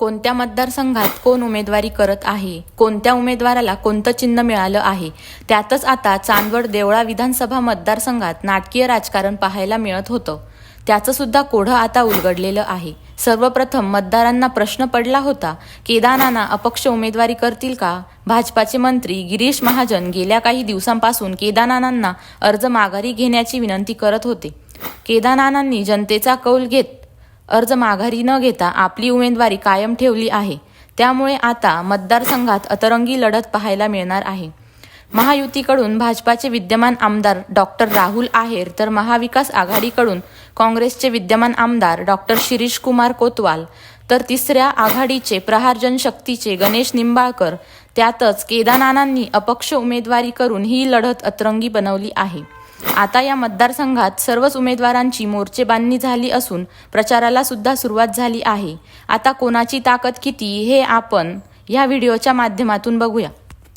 कोणत्या मतदारसंघात कोण उमेदवारी करत आहे? कोणत्या उमेदवाराला कोणतं चिन्ह मिळालं आहे? त्यातच आता चांदवड देवळा विधानसभा मतदारसंघात नाटकीय राजकारण पाहायला मिळत होतं. त्याचं सुद्धा कोढं आता उलगडलेलं आहे. सर्वप्रथम मतदारांना प्रश्न पडला होता केदारांना अपक्ष उमेदवारी करतील का? भाजपाचे मंत्री गिरीश महाजन गेल्या काही दिवसांपासून केदारांना अर्ज माघारी घेण्याची विनंती करत होते. केदारांनी जनतेचा कौल घेत अर्ज माघारी न घेता आपली उमेदवारी कायम ठेवली आहे. त्यामुळे आता मतदारसंघात अतरंगी लढत पाहायला मिळणार आहे. महायुतीकडून भाजपाचे विद्यमान आमदार डॉक्टर राहुल आहेर तर महाविकास आघाडीकडून काँग्रेसचे विद्यमान आमदार डॉक्टर शिरीष कुमार कोतवाल तर तिसऱ्या आघाडीचे प्रहार जनशक्तीचे गणेश निंबाळकर त्यातच केदारनानांनी अपक्ष उमेदवारी करून ही लढत अतरंगी बनवली आहे. आता या मतदारसंघात सर्वच उमेदवारांची मोर्चेबांधणी झाली असून प्रचाराला सुद्धा सुरुवात झाली आहे. आता कोणाची ताकद किती हे आपण या व्हिडिओच्या माध्यमातून बघूया.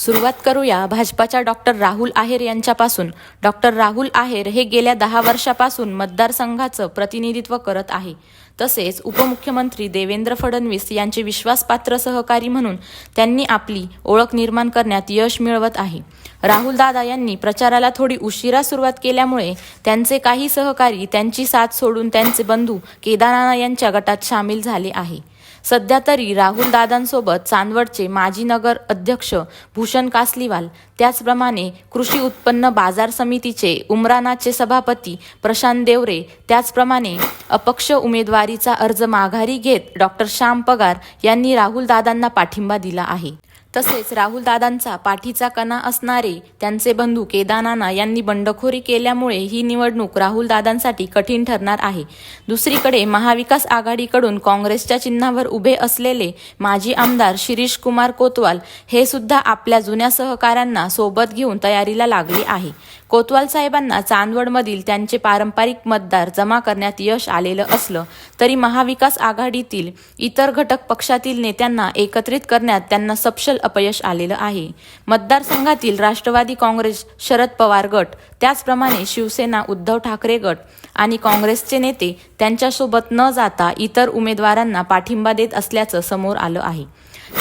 सुरुवात करूया भाजपाच्या डॉक्टर राहुल आहेर यांच्यापासून. डॉक्टर राहुल आहेर हे गेल्या दहा वर्षापासून मतदारसंघाचं प्रतिनिधित्व करत आहे. तसेच उपमुख्यमंत्री देवेंद्र फडणवीस यांचे विश्वासपात्र सहकारी म्हणून त्यांनी आपली ओळख निर्माण करण्यात यश मिळवत आहे. राहुल दादा यांनी प्रचाराला थोडी उशिरा सुरुवात केल्यामुळे त्यांचे काही सहकारी त्यांची साथ सोडून त्यांचे बंधू केदारनाथ यांच्या गटात सामील झाले आहे. सध्या तरी राहुल दादांसोबत चांदवडचे माजी नगर अध्यक्ष भूषण कासलीवाल त्याचप्रमाणे कृषी उत्पन्न बाजार समितीचे उमरानाचे सभापती प्रशांत देवरे त्याचप्रमाणे अपक्ष उमेदवारीचा अर्ज माघारी घेत डॉक्टर श्याम पगार यांनी राहुल दादांना पाठिंबा दिला आहे. तसेच राहुल दादांचा पाठीचा कणा असणारे त्यांचे बंधू केदानाना यांनी बंडखोरी केल्यामुळे ही निवडणूक राहुल दादांसाठी कठीण ठरणार आहे. दुसरीकडे महाविकास आघाडीकडून काँग्रेसच्या चिन्हावर उभे असलेले माजी आमदार शिरीष कुमार कोतवाल हे सुद्धा आपल्या जुन्या सहकाऱ्यांना सोबत घेऊन तयारीला लागले आहे. कोतवाल साहेबांना चांदवडमधील त्यांचे पारंपरिक मतदार जमा करण्यात यश आलेलं असलं तरी महाविकास आघाडीतील इतर घटक पक्षातील नेत्यांना एकत्रित करण्यात त्यांना सपशल अपयश आलेलं आहे. मतदारसंघातील राष्ट्रवादी काँग्रेस शरद पवार गट त्याचप्रमाणे शिवसेना उद्धव ठाकरे गट आणि काँग्रेसचे नेते त्यांच्यासोबत न जाता इतर उमेदवारांना पाठिंबा देत असल्याचं समोर आलं आहे.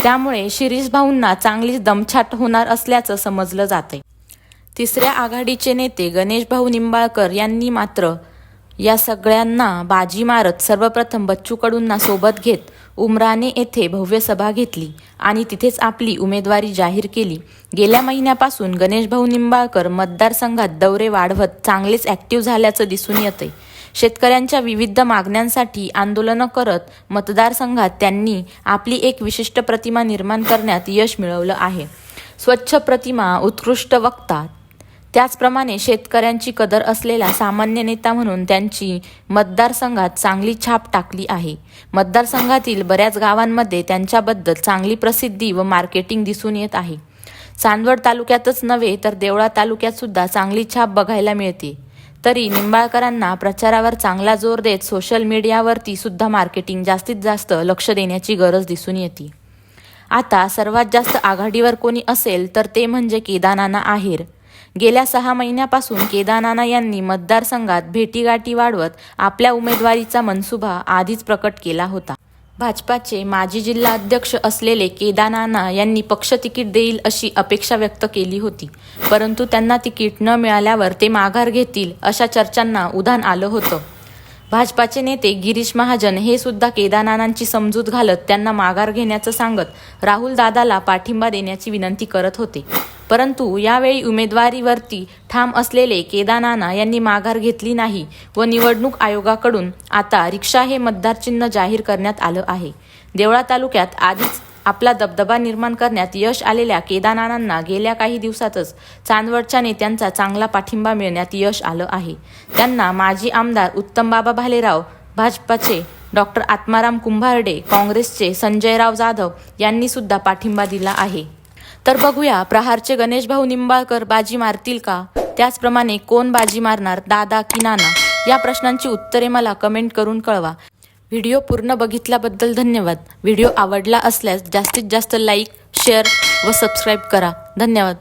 त्यामुळे शिरीष भाऊंना चांगलीच दमछाट होणार असल्याचं समजलं जातंय. तिसऱ्या आघाडीचे नेते गणेश भाऊ निंबाळकर यांनी मात्र या सगळ्यांना बाजी मारत सर्वप्रथम बच्चूकडूंना सोबत घेत उमराने येथे भव्य सभा घेतली आणि तिथेच आपली उमेदवारी जाहीर केली. गेल्या महिन्यापासून गणेशभाऊ निंबाळकर मतदारसंघात दौरे वाढवत चांगलेच ॲक्टिव्ह झाल्याचं दिसून येतंय. शेतकऱ्यांच्या विविध मागण्यांसाठी आंदोलनं करत मतदारसंघात त्यांनी आपली एक विशिष्ट प्रतिमा निर्माण करण्यात यश मिळवलं आहे. स्वच्छ प्रतिमा उत्कृष्ट वक्ता त्याचप्रमाणे शेतकऱ्यांची कदर असलेला सामान्य नेता म्हणून त्यांची मतदारसंघात चांगली छाप टाकली आहे. मतदारसंघातील बऱ्याच गावांमध्ये त्यांच्याबद्दल चांगली प्रसिद्धी व मार्केटिंग दिसून येत आहे. चांदवड तालुक्यातच नव्हे तर देवळा तालुक्यात सुद्धा चांगली छाप बघायला मिळते. तरी निंबाळकरांना प्रचारावर चांगला जोर देत सोशल मीडियावरती सुद्धा मार्केटिंग जास्तीत जास्त लक्ष देण्याची गरज दिसून येते. आता सर्वात जास्त आघाडीवर कोणी असेल तर ते म्हणजे केदानाना आहेर. गेल्या सहा महिन्यापासून केदारनाना यांनी मतदारसंघात भेटीगाठी वाढवत आपल्या उमेदवारीचा मनसुबा आधीच प्रकट केला होता. भाजपाचे माजी जिल्हा अध्यक्ष असलेले केदारनाना यांनी पक्ष तिकीट देईल अशी अपेक्षा व्यक्त केली होती. परंतु त्यांना तिकीट न मिळाल्यावर ते माघार घेतील अशा चर्चांना उधाण आलं होतं. भाजपाचे नेते गिरीश महाजन हे सुद्धा केदारनानांची समजूत घालत त्यांना माघार घेण्याचं सांगत राहुल दादाला पाठिंबा देण्याची विनंती करत होते. परंतु यावेळी उमेदवारीवरती ठाम असलेले केदानाना यांनी माघार घेतली नाही व निवडणूक आयोगाकडून आता रिक्षा हे मतदारचिन्ह जाहीर करण्यात आलं आहे. देवळा तालुक्यात आधीच आपला दबदबा निर्माण करण्यात यश आलेल्या केदारनानांना गेल्या काही दिवसातच चांदवडच्या नेत्यांचा चांगला पाठिंबा मिळण्यात यश आलं आहे. त्यांना माजी आमदार उत्तमबाबा भालेराव भाजपाचे डॉक्टर आत्माराम कुंभारडे काँग्रेसचे संजयराव जाधव यांनी सुद्धा पाठिंबा दिला आहे. तर बघूया प्रहारचे गणेश भाऊ निंबाळकर बाजी मारतील का? त्याचप्रमाणे कोण बाजी मारणार दादा की नाना? या प्रश्नांची उत्तरे मला कमेंट करून कळवा. व्हिडिओ पूर्ण बघितल्याबद्दल धन्यवाद. व्हिडिओ आवडला असल्यास जास्तीत जास्त लाईक शेअर व सबस्क्राईब करा. धन्यवाद.